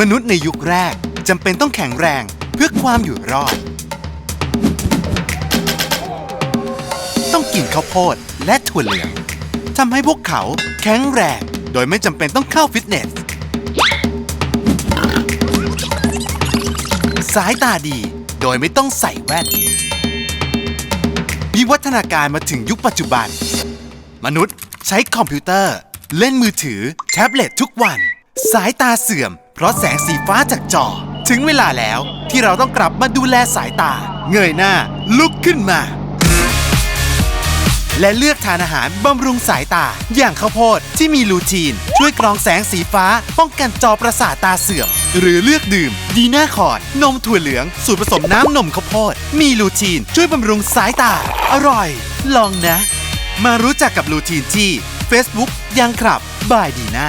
มนุษย์ในยุคแรกจำเป็นต้องแข็งแรงเพื่อความอยู่รอด ต้องกินข้าวโพดและถั่วเหลืองทำให้พวกเขาแข็งแรง โดยไม่จำเป็นต้องเข้าฟิตเนส สายตาดีโดยไม่ต้องใส่แว่น วิวัฒนาการมาถึงยุคปัจจุบัน มนุษย์ใช้คอมพิวเตอร์ เล่นมือถือ แท็บเล็ตทุกวัน สายตาเสื่อม เพราะแสงสีฟ้าจากจอ ถึงเวลาแล้วที่เราต้องกลับมาดูแลสายตา เงยหน้า ลุกขึ้นมา และเลือกทานอาหารบำรุงสายตา อย่างข้าวโพดที่มีลูทีน ช่วยกรองแสงสีฟ้า ป้องกันจอประสาทตาเสื่อม หรือเลือกดื่ม ดีน่าคอร์ดนมถั่วเหลือง สูตรผสมน้ำนมข้าวโพด มีลูทีน ช่วยบำรุงสายตา อร่อย ลองนะ มารู้จักกับลูทีนที่ Facebook ยังครับบายดีน่า